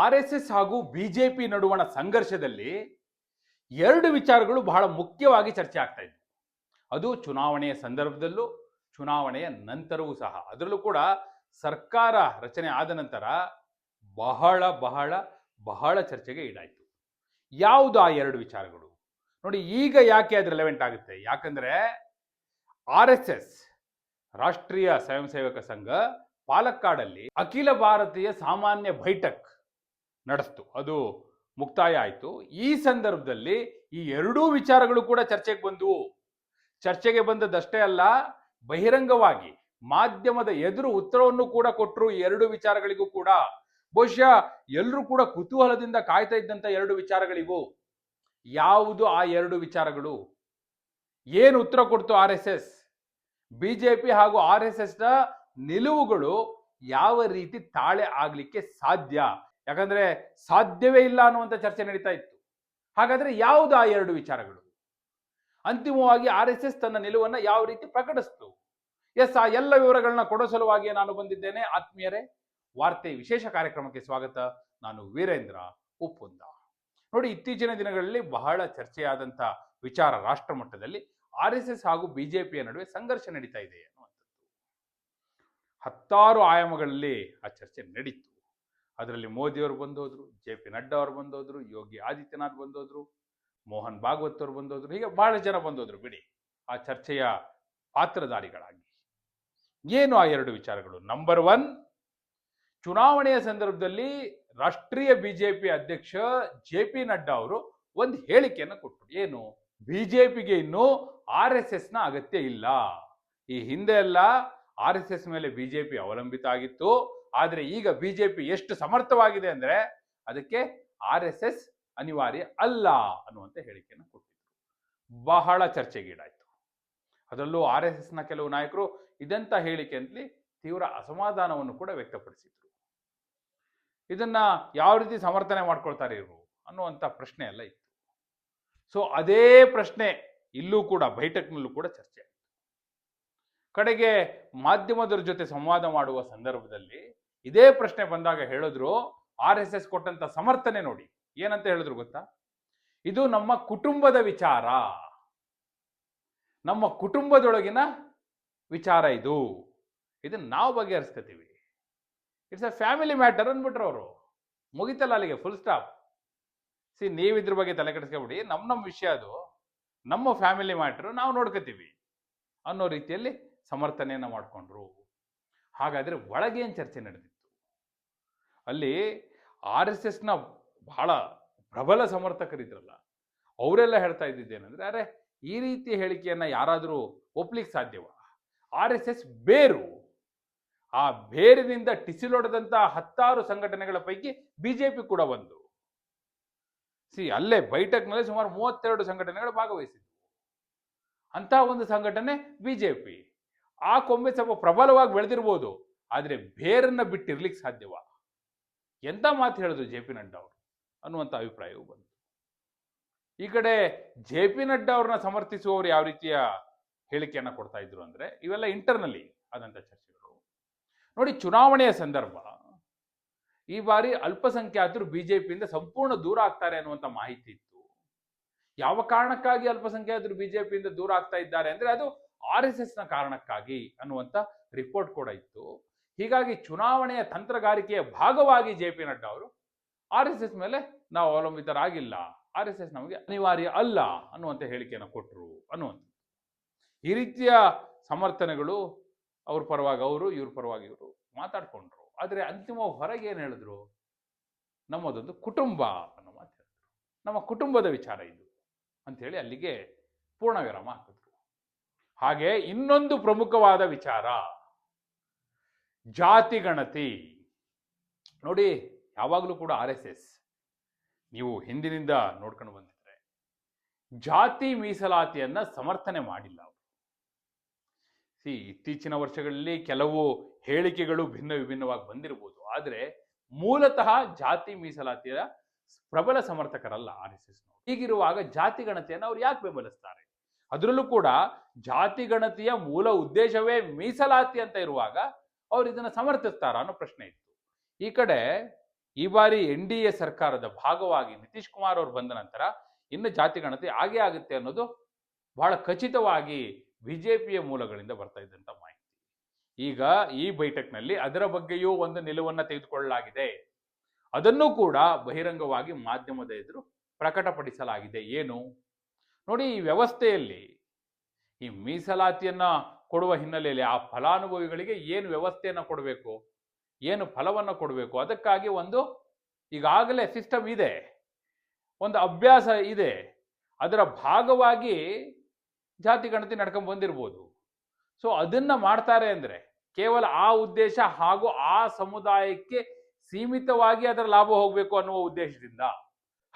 R S S ಹಾಗೂ BJP ನಡುವಣ ಸಂಘರ್ಷದಲ್ಲಿ ಎರಡು ವಿಚಾರಗಳು ಬಹಳ ಮುಖ್ಯವಾಗಿ ಚರ್ಚೆ ಆಗ್ತಾ ಇದ್ವು. ಅದು ಚುನಾವಣೆಯ ಸಂದರ್ಭದಲ್ಲೂ, ಚುನಾವಣೆಯ ನಂತರವೂ ಸಹ. ಅದರಲ್ಲೂ ಕೂಡ ಸರ್ಕಾರ ರಚನೆ ಆದ ನಂತರ ಬಹಳ ಬಹಳ ಬಹಳ ಚರ್ಚೆಗೆ ಈಡಾಯಿತು. ಯಾವುದು ಆ ಎರಡು ವಿಚಾರಗಳು? ನೋಡಿ, ಈಗ ಯಾಕೆ ಅದು ರೆಲೆವೆಂಟ್ ಆಗುತ್ತೆ? ಯಾಕಂದ್ರೆ ಆರ್ ಎಸ್ ಎಸ್ ರಾಷ್ಟ್ರೀಯ ಸ್ವಯಂ ಸೇವಕ ಸಂಘ ಪಾಲಕ್ಕಾಡಲ್ಲಿ ಅಖಿಲ ಭಾರತೀಯ ಸಾಮಾನ್ಯ ಬೈಠಕ್ ನಡೆಸ್ತು. ಅದು ಮುಕ್ತಾಯ ಆಯಿತು. ಈ ಸಂದರ್ಭದಲ್ಲಿ ಈ ಎರಡೂ ವಿಚಾರಗಳು ಕೂಡ ಚರ್ಚೆಗೆ ಬಂದವು. ಚರ್ಚೆಗೆ ಬಂದದ್ದಷ್ಟೇ ಅಲ್ಲ, ಬಹಿರಂಗವಾಗಿ ಮಾಧ್ಯಮದ ಎದುರು ಉತ್ತರವನ್ನು ಕೂಡ ಕೊಟ್ಟರು ಈ ಎರಡು ವಿಚಾರಗಳಿಗೂ ಕೂಡ. ಬಹುಶಃ ಎಲ್ಲರೂ ಕೂಡ ಕುತೂಹಲದಿಂದ ಕಾಯ್ತಾ ಇದ್ದಂಥ ಎರಡು ವಿಚಾರಗಳಿವು. ಯಾವುದು ಆ ಎರಡು ವಿಚಾರಗಳು? ಏನು ಉತ್ತರ ಕೊಡ್ತು ಆರ್ ಎಸ್ ಎಸ್? ಬಿಜೆಪಿ ಹಾಗೂ ಆರ್ ಎಸ್ ಎಸ್ನ ನಿಲುವುಗಳು ಯಾವ ರೀತಿ ತಾಳೆ ಆಗ್ಲಿಕ್ಕೆ ಸಾಧ್ಯ? ಯಾಕಂದ್ರೆ ಸಾಧ್ಯವೇ ಇಲ್ಲ ಅನ್ನುವಂಥ ಚರ್ಚೆ ನಡೀತಾ ಇತ್ತು. ಹಾಗಾದ್ರೆ ಯಾವುದು ಆ ಎರಡು ವಿಚಾರಗಳು? ಅಂತಿಮವಾಗಿ ಆರ್ ಎಸ್ ಎಸ್ ತನ್ನ ನಿಲುವನ್ನ ಯಾವ ರೀತಿ ಪ್ರಕಟಿಸ್ತು? ಎಸ್, ಆ ಎಲ್ಲ ವಿವರಗಳನ್ನ ಕೊಡೋ ಸಲುವಾಗಿ ನಾನು ಬಂದಿದ್ದೇನೆ. ಆತ್ಮೀಯರೇ, ವಾರ್ತೆ ವಿಶೇಷ ಕಾರ್ಯಕ್ರಮಕ್ಕೆ ಸ್ವಾಗತ. ನಾನು ವೀರೇಂದ್ರ ಉಪ್ಪುಂದ. ನೋಡಿ, ಇತ್ತೀಚಿನ ದಿನಗಳಲ್ಲಿ ಬಹಳ ಚರ್ಚೆಯಾದಂಥ ವಿಚಾರ ರಾಷ್ಟ್ರ ಮಟ್ಟದಲ್ಲಿ ಆರ್ ಎಸ್ ಎಸ್ ಹಾಗೂ ಬಿಜೆಪಿಯ ನಡುವೆ ಸಂಘರ್ಷ ನಡೀತಾ ಇದೆ ಅನ್ನುವಂಥದ್ದು. ಹತ್ತಾರು ಆಯಾಮಗಳಲ್ಲಿ ಆ ಚರ್ಚೆ ನಡೀತು. ಅದರಲ್ಲಿ ಮೋದಿಯವರು ಬಂದೋದ್ರು, ಜೆ ಪಿ ನಡ್ಡಾ ಅವರು ಬಂದೋದ್ರು, ಯೋಗಿ ಆದಿತ್ಯನಾಥ್ ಬಂದೋದ್ರು, ಮೋಹನ್ ಭಾಗವತ್ ಅವರು ಬಂದೋದ್ರು, ಹೀಗೆ ಬಹಳ ಜನ ಬಂದೋದ್ರು ಬಿಡಿ. ಆ ಚರ್ಚೆಯ ಪಾತ್ರಧಾರಿಗಳಾಗಿ. ಏನು ಆ ಎರಡು ವಿಚಾರಗಳು? ನಂಬರ್ ಒನ್ ಚುನಾವಣೆಯ ಸಂದರ್ಭದಲ್ಲಿ ರಾಷ್ಟ್ರೀಯ ಬಿಜೆಪಿ ಅಧ್ಯಕ್ಷ ಜೆ ಪಿ ನಡ್ಡಾ ಅವರು ಒಂದು ಹೇಳಿಕೆಯನ್ನು ಕೊಟ್ಟರು ಏನು? ಬಿಜೆಪಿಗೆ ಇನ್ನು ಆರ್ ಎಸ್ ಎಸ್ನ ಅಗತ್ಯ ಇಲ್ಲ. ಈ ಹಿಂದೆ ಎಲ್ಲ ಆರ್ ಎಸ್ ಎಸ್ ಮೇಲೆ ಬಿಜೆಪಿ ಅವಲಂಬಿತ ಆಗಿತ್ತು. ಆದ್ರೆ ಈಗ ಬಿಜೆಪಿ ಎಷ್ಟು ಸಮರ್ಥವಾಗಿದೆ ಅಂದರೆ ಅದಕ್ಕೆ ಆರ್ ಎಸ್ ಎಸ್ ಅನಿವಾರ್ಯ ಅಲ್ಲ ಅನ್ನುವಂಥ ಹೇಳಿಕೆಯನ್ನು ಕೊಟ್ಟಿದ್ರು. ಬಹಳ ಚರ್ಚೆಗೀಡಾಯಿತು. ಅದರಲ್ಲೂ ಆರ್ ಎಸ್ ಎಸ್ನ ಕೆಲವು ನಾಯಕರು ಇದಂಥ ಹೇಳಿಕೆ ಅಂತಲಿ ತೀವ್ರ ಅಸಮಾಧಾನವನ್ನು ಕೂಡ ವ್ಯಕ್ತಪಡಿಸಿದ್ರು. ಇದನ್ನ ಯಾವ ರೀತಿ ಸಮರ್ಥನೆ ಮಾಡ್ಕೊಳ್ತಾರೆ ಇವರು ಅನ್ನುವಂಥ ಪ್ರಶ್ನೆ ಎಲ್ಲ ಇತ್ತು. ಸೊ, ಅದೇ ಪ್ರಶ್ನೆ ಇಲ್ಲೂ ಕೂಡ ಬೈಠಕ್ನಲ್ಲೂ ಕೂಡ ಚರ್ಚೆ ಆಯಿತು. ಕಡೆಗೆ ಮಾಧ್ಯಮದರ ಜೊತೆ ಸಂವಾದ ಮಾಡುವ ಸಂದರ್ಭದಲ್ಲಿ ಇದೇ ಪ್ರಶ್ನೆ ಬಂದಾಗ ಹೇಳಿದ್ರು ಆರ್ ಎಸ್ ಎಸ್ ಕೊಟ್ಟಂತ ಸಮರ್ಥನೆ ನೋಡಿ. ಏನಂತ ಹೇಳಿದ್ರು ಗೊತ್ತಾ? ಇದು ನಮ್ಮ ಕುಟುಂಬದ ವಿಚಾರ. ನಮ್ಮ ಕುಟುಂಬದೊಳಗಿನ ವಿಚಾರ ಇದು. ಇದನ್ನ ನಾವು ಬಗೆಹರಿಸ್ಕೋತೀವಿ. ಇಟ್ಸ್ ಅ ಫ್ಯಾಮಿಲಿ ಮ್ಯಾಟರ್ ಅಂದ್ಬಿಟ್ರು ಅವರು. ಮುಗಿತಲ್ಲ ಅಲ್ಲಿಗೆ ಫುಲ್ ಸ್ಟಾಪ್ ಸಿ ನೀವು ಇದ್ರ ಬಗ್ಗೆ ತಲೆ ಕೆಡಿಸ್ಕೊಬಿಡಿ. ನಮ್ಮ ನಮ್ಮ ವಿಷಯ ಅದು. ನಮ್ಮ ಫ್ಯಾಮಿಲಿ ಮ್ಯಾಟರ್ ನಾವು ನೋಡ್ಕೋತೀವಿ ಅನ್ನೋ ರೀತಿಯಲ್ಲಿ ಸಮರ್ಥನೆಯನ್ನು ಮಾಡಿಕೊಂಡ್ರು. ಹಾಗಾದರೆ ಒಳಗೇನು ಚರ್ಚೆ ನಡೆದಿತ್ತು? ಅಲ್ಲಿ ಆರ್ ಎಸ್ ಎಸ್ನ ಬಹಳ ಪ್ರಬಲ ಸಮರ್ಥಕರಿದ್ರಲ್ಲ, ಅವರೆಲ್ಲ ಹೇಳ್ತಾ ಇದ್ದಿದ್ದೇನೆಂದ್ರೆ, ಅರೆ, ಈ ರೀತಿ ಹೇಳಿಕೆಯನ್ನು ಯಾರಾದರೂ ಒಪ್ಲಿಕ್ಕೆ ಸಾಧ್ಯವ? ಆರ್ ಎಸ್ ಬೇರು. ಆ ಬೇರಿನಿಂದ ಟಿಸಿಲೊಡೆದಂತಹ ಹತ್ತಾರು ಸಂಘಟನೆಗಳ ಪೈಕಿ ಬಿಜೆಪಿ ಕೂಡ ಒಂದು ಸಿ, ಅಲ್ಲೇ ಬೈಠಕ್ನಲ್ಲಿ ಸುಮಾರು ಮೂವತ್ತೆರಡು ಸಂಘಟನೆಗಳು ಭಾಗವಹಿಸಿದ್ವು. ಅಂತ ಒಂದು ಸಂಘಟನೆ ಬಿಜೆಪಿ. ಆ ಕೊಂಬೆ ಸ್ವಲ್ಪ ಪ್ರಬಲವಾಗಿ ಬೆಳೆದಿರ್ಬೋದು, ಆದರೆ ಬೇರನ್ನು ಬಿಟ್ಟಿರ್ಲಿಕ್ಕೆ ಸಾಧ್ಯವಾ? ಎಂತ ಮಾತು ಹೇಳಿದ್ರು ಜೆ ಪಿ ನಡ್ಡಾ ಅವರು ಅನ್ನುವಂಥ ಅಭಿಪ್ರಾಯವೂ ಬಂತು. ಈ ಕಡೆ ಜೆ ಪಿ ನಡ್ಡಾ ಅವ್ರನ್ನ ಸಮರ್ಥಿಸುವವರು ಯಾವ ರೀತಿಯ ಹೇಳಿಕೆಯನ್ನು ಕೊಡ್ತಾ ಇದ್ರು ಅಂದರೆ ಇವೆಲ್ಲ ಇಂಟರ್ನಲಿ ಆದಂಥ ಚರ್ಚೆಗಳು. ನೋಡಿ ಚುನಾವಣೆಯ ಸಂದರ್ಭ, ಈ ಬಾರಿ ಅಲ್ಪಸಂಖ್ಯಾತರು ಬಿಜೆಪಿಯಿಂದ ಸಂಪೂರ್ಣ ದೂರ ಆಗ್ತಾರೆ ಅನ್ನುವಂಥ ಮಾಹಿತಿ ಇತ್ತು. ಯಾವ ಕಾರಣಕ್ಕಾಗಿ ಅಲ್ಪಸಂಖ್ಯಾತರು ಬಿಜೆಪಿಯಿಂದ ದೂರ ಆಗ್ತಾ ಇದ್ದಾರೆ ಅಂದರೆ ಅದು ಆರ್ ಎಸ್ ಎಸ್ನ ಕಾರಣಕ್ಕಾಗಿ ಅನ್ನುವಂಥ ರಿಪೋರ್ಟ್ ಕೂಡ ಇತ್ತು. ಹೀಗಾಗಿ ಚುನಾವಣೆಯ ತಂತ್ರಗಾರಿಕೆಯ ಭಾಗವಾಗಿ ಜೆ ಪಿ ನಡ್ಡಾ ಅವರು ಆರ್ ಎಸ್ ಎಸ್ ಮೇಲೆ ನಾವು ಅವಲಂಬಿತರಾಗಿಲ್ಲ. ಆರ್ ಎಸ್ ಎಸ್ ನಮಗೆ ಅನಿವಾರ್ಯ ಅಲ್ಲ ಅನ್ನುವಂಥ ಹೇಳಿಕೆಯನ್ನು ಕೊಟ್ಟರು ಅನ್ನುವಂಥ ಈ ರೀತಿಯ ಸಮರ್ಥನೆಗಳು ಅವ್ರ ಪರವಾಗಿ ಅವರು, ಇವ್ರ ಪರವಾಗಿ ಇವರು ಮಾತಾಡ್ಕೊಂಡ್ರು. ಆದರೆ ಅಂತಿಮವಾಗಿ ಹೊರಗೆ ಏನು ಹೇಳಿದ್ರು? ನಮ್ಮದೊಂದು ಕುಟುಂಬ ಅನ್ನೋ ಮಾತು ಹೇಳಿದ್ರು. ನಮ್ಮ ಕುಟುಂಬದ ವಿಚಾರ ಇದು ಅಂಥೇಳಿ ಅಲ್ಲಿಗೆ ಪೂರ್ಣ ವಿರಾಮ ಹಾಕಿದ್ರು. ಹಾಗೆ ಇನ್ನೊಂದು ಪ್ರಮುಖವಾದ ವಿಚಾರ ಜಾತಿ ಗಣತಿ. ನೋಡಿ, ಯಾವಾಗಲೂ ಕೂಡ ಆರ್ ಎಸ್ ಎಸ್ ನೀವು ಹಿಂದಿನಿಂದ ನೋಡ್ಕೊಂಡು ಬಂದಿದ್ರೆ ಜಾತಿ ಮೀಸಲಾತಿಯನ್ನ ಸಮರ್ಥನೆ ಮಾಡಿಲ್ಲ ಅವರು. ಸಿ, ಇತ್ತೀಚಿನ ವರ್ಷಗಳಲ್ಲಿ ಕೆಲವು ಹೇಳಿಕೆಗಳು ಭಿನ್ನ ವಿಭಿನ್ನವಾಗಿ ಬಂದಿರಬಹುದು ಆದರೆ ಮೂಲತಃ ಜಾತಿ ಮೀಸಲಾತಿಯ ಪ್ರಬಲ ಸಮರ್ಥಕರಲ್ಲ ಆರ್ ಎಸ್ ಎಸ್ ಹೀಗಿರುವಾಗ ಜಾತಿ ಗಣತಿಯನ್ನು ಅವ್ರು ಯಾಕೆ ಬೆಂಬಲಿಸ್ತಾರೆ? ಅದರಲ್ಲೂ ಕೂಡ ಜಾತಿ ಗಣತಿಯ ಮೂಲ ಉದ್ದೇಶವೇ ಮೀಸಲಾತಿ ಅಂತ ಇರುವಾಗ ಅವ್ರು ಇದನ್ನ ಸಮರ್ಥಿಸ್ತಾರ ಅನ್ನೋ ಪ್ರಶ್ನೆ ಇತ್ತು. ಈ ಕಡೆ ಈ ಬಾರಿ ಎನ್ ಡಿ ಎ ಸರ್ಕಾರದ ಭಾಗವಾಗಿ ನಿತೀಶ್ ಕುಮಾರ್ ಅವರು ಬಂದ ನಂತರ ಇನ್ನು ಜಾತಿ ಗಣತಿ ಆಗೇ ಆಗುತ್ತೆ ಅನ್ನೋದು ಬಹಳ ಖಚಿತವಾಗಿ ಬಿಜೆಪಿಯ ಮೂಲಗಳಿಂದ ಬರ್ತಾ ಇದ್ದಂಥ ಮಾಹಿತಿ. ಈಗ ಈ ಬೈಠಕ್ನಲ್ಲಿ ಅದರ ಬಗ್ಗೆಯೂ ಒಂದು ನಿಲುವನ್ನ ತೆಗೆದುಕೊಳ್ಳಲಾಗಿದೆ. ಅದನ್ನು ಕೂಡ ಬಹಿರಂಗವಾಗಿ ಮಾಧ್ಯಮದ ಎದುರು ಪ್ರಕಟಪಡಿಸಲಾಗಿದೆ. ಏನು? ನೋಡಿ ಈ ವ್ಯವಸ್ಥೆಯಲ್ಲಿ ಈ ಮೀಸಲಾತಿಯನ್ನ ಕೊಡುವ ಹಿನ್ನೆಲೆಯಲ್ಲಿ ಆ ಫಲಾನುಭವಿಗಳಿಗೆ ಏನು ವ್ಯವಸ್ಥೆಯನ್ನು ಕೊಡಬೇಕು, ಏನು ಫಲವನ್ನು ಕೊಡಬೇಕು, ಅದಕ್ಕಾಗಿ ಒಂದು ಈಗಾಗಲೇ ಸಿಸ್ಟಮ್ ಇದೆ, ಒಂದು ಅಭ್ಯಾಸ ಇದೆ, ಅದರ ಭಾಗವಾಗಿ ಜಾತಿ ಗಣತಿ ನಡ್ಕೊಂಡು ಬಂದಿರ್ಬೋದು. ಸೊ ಅದನ್ನ ಮಾಡ್ತಾರೆ ಅಂದ್ರೆ ಕೇವಲ ಆ ಉದ್ದೇಶ ಹಾಗೂ ಆ ಸಮುದಾಯಕ್ಕೆ ಸೀಮಿತವಾಗಿ ಅದರ ಲಾಭ ಹೋಗಬೇಕು ಅನ್ನುವ ಉದ್ದೇಶದಿಂದ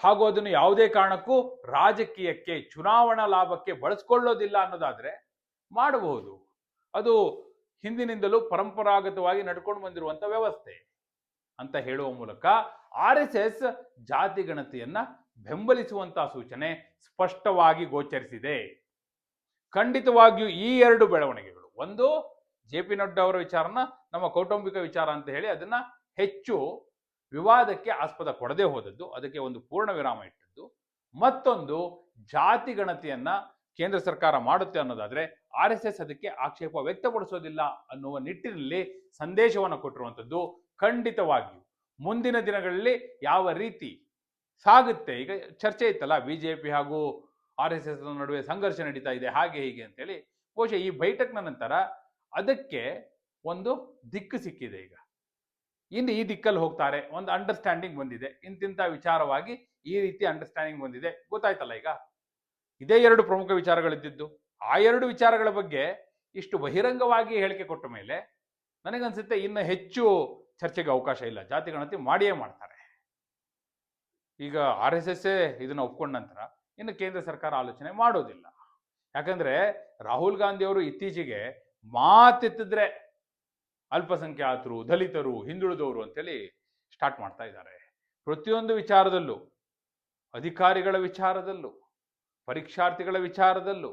ಹಾಗೂ ಅದನ್ನು ಯಾವುದೇ ಕಾರಣಕ್ಕೂ ರಾಜಕೀಯಕ್ಕೆ, ಚುನಾವಣಾ ಲಾಭಕ್ಕೆ ಬಳಸ್ಕೊಳ್ಳೋದಿಲ್ಲ ಅನ್ನೋದಾದ್ರೆ ಮಾಡಬಹುದು. ಅದು ಹಿಂದಿನಿಂದಲೂ ಪರಂಪರಾಗತವಾಗಿ ನಡ್ಕೊಂಡು ಬಂದಿರುವಂತ ವ್ಯವಸ್ಥೆ ಅಂತ ಹೇಳುವ ಮೂಲಕ ಆರ್ ಎಸ್ ಎಸ್ ಜಾತಿ ಗಣತಿಯನ್ನ ಬೆಂಬಲಿಸುವಂತಹ ಸೂಚನೆ ಸ್ಪಷ್ಟವಾಗಿ ಗೋಚರಿಸಿದೆ. ಖಂಡಿತವಾಗಿಯೂ ಈ ಎರಡು ಬೆಳವಣಿಗೆಗಳು, ಒಂದು ಜೆ ಪಿ ನಡ್ಡಾ ಅವರ ವಿಚಾರನ ನಮ್ಮ ಕೌಟುಂಬಿಕ ವಿಚಾರ ಅಂತ ಹೇಳಿ ಅದನ್ನ ಹೆಚ್ಚು ವಿವಾದಕ್ಕೆ ಆಸ್ಪದ ಕೊಡದೆ ಹೋದದ್ದು, ಅದಕ್ಕೆ ಒಂದು ಪೂರ್ಣ ವಿರಾಮ ಇಟ್ಟದ್ದು, ಮತ್ತೊಂದು ಜಾತಿ ಗಣತಿಯನ್ನ ಕೇಂದ್ರ ಸರ್ಕಾರ ಮಾಡುತ್ತೆ ಅನ್ನೋದಾದ್ರೆ ಆರ್ ಎಸ್ ಎಸ್ ಅದಕ್ಕೆ ಆಕ್ಷೇಪ ವ್ಯಕ್ತಪಡಿಸೋದಿಲ್ಲ ಅನ್ನುವ ನಿಟ್ಟಿನಲ್ಲಿ ಸಂದೇಶವನ್ನು ಕೊಟ್ಟಿರುವಂಥದ್ದು ಖಂಡಿತವಾಗಿಯೂ. ಮುಂದಿನ ದಿನಗಳಲ್ಲಿ ಯಾವ ರೀತಿ ಸಾಗುತ್ತೆ? ಈಗ ಚರ್ಚೆ ಇತ್ತಲ್ಲ, ಬಿಜೆಪಿ ಹಾಗೂ ಆರ್ ಎಸ್ ಎಸ್ ನಡುವೆ ಸಂಘರ್ಷ ನಡೀತಾ ಇದೆ, ಹಾಗೆ ಹೀಗೆ ಅಂತೇಳಿ. ಬಹುಶಃ ಈ ಬೈಠಕ್ನ ನಂತರ ಅದಕ್ಕೆ ಒಂದು ದಿಕ್ಕು ಸಿಕ್ಕಿದೆ ಈಗ. ಇನ್ನು ಈ ದಿಕ್ಕಲ್ಲಿ ಹೋಗ್ತಾರೆ, ಒಂದು ಅಂಡರ್ಸ್ಟ್ಯಾಂಡಿಂಗ್ ಬಂದಿದೆ. ಇಂತಿಂತ ವಿಚಾರವಾಗಿ ಈ ರೀತಿ ಅಂಡರ್ಸ್ಟ್ಯಾಂಡಿಂಗ್ ಬಂದಿದೆ. ಗೊತ್ತಾಯ್ತಲ್ಲ ಈಗ? ಇದೇ ಎರಡು ಪ್ರಮುಖ ವಿಚಾರಗಳಿದ್ದಿದ್ದು, ಆ ಎರಡು ವಿಚಾರಗಳ ಬಗ್ಗೆ ಇಷ್ಟು ಬಹಿರಂಗವಾಗಿ ಹೇಳಿಕೆ ಕೊಟ್ಟ ಮೇಲೆ ನನಗನ್ಸುತ್ತೆ ಇನ್ನು ಹೆಚ್ಚು ಚರ್ಚೆಗೆ ಅವಕಾಶ ಇಲ್ಲ. ಜಾತಿ ಗಣತಿ ಮಾಡಿಯೇ ಮಾಡ್ತಾರೆ. ಈಗ ಆರ್ ಎಸ್ ಎಸ್ ಇದನ್ನ ಒಪ್ಕೊಂಡ ನಂತರ ಇನ್ನು ಕೇಂದ್ರ ಸರ್ಕಾರ ಆಲೋಚನೆ ಮಾಡೋದಿಲ್ಲ. ಯಾಕಂದ್ರೆ ರಾಹುಲ್ ಗಾಂಧಿ ಅವರು ಇತ್ತೀಚೆಗೆ ಮಾತೆತ್ತಿದ್ರೆ ಅಲ್ಪಸಂಖ್ಯಾತರು, ದಲಿತರು, ಹಿಂದುಳಿದವರು ಅಂತೇಳಿ ಸ್ಟಾರ್ಟ್ ಮಾಡ್ತಾ ಇದ್ದಾರೆ. ಪ್ರತಿಯೊಂದು ವಿಚಾರದಲ್ಲೂ, ಅಧಿಕಾರಿಗಳ ವಿಚಾರದಲ್ಲೂ ಪರೀಕ್ಷಾರ್ಥಿಗಳ ವಿಚಾರದಲ್ಲೂ,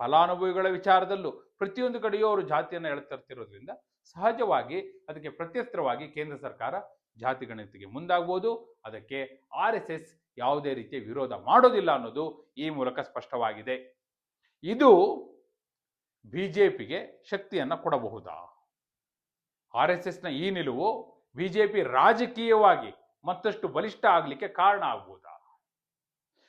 ಫಲಾನುಭವಿಗಳ ವಿಚಾರದಲ್ಲೂ ಪ್ರತಿಯೊಂದು ಕಡೆಯೂ ಅವರು ಜಾತಿಯನ್ನು ಎಳ್ತರ್ತಿರೋದ್ರಿಂದ ಸಹಜವಾಗಿ ಅದಕ್ಕೆ ಪ್ರತ್ಯಸ್ತ್ರವಾಗಿ ಕೇಂದ್ರ ಸರ್ಕಾರ ಜಾತಿ ಗಣತಿಗೆ ಮುಂದಾಗ್ಬೋದು. ಅದಕ್ಕೆ ಆರ್ ಎಸ್ ಎಸ್ ಯಾವುದೇ ರೀತಿಯ ವಿರೋಧ ಮಾಡೋದಿಲ್ಲ ಅನ್ನೋದು ಈ ಮೂಲಕ ಸ್ಪಷ್ಟವಾಗಿದೆ. ಇದು ಬಿ ಜೆ ಪಿಗೆ ಶಕ್ತಿಯನ್ನು ಕೊಡಬಹುದಾ? ಆರ್ ಎಸ್ ಎಸ್ನ ಈ ನಿಲುವು ಬಿ ಜೆ ಪಿ ರಾಜಕೀಯವಾಗಿ ಮತ್ತಷ್ಟು ಬಲಿಷ್ಠ ಆಗಲಿಕ್ಕೆ ಕಾರಣ ಆಗ್ಬೋದಾ?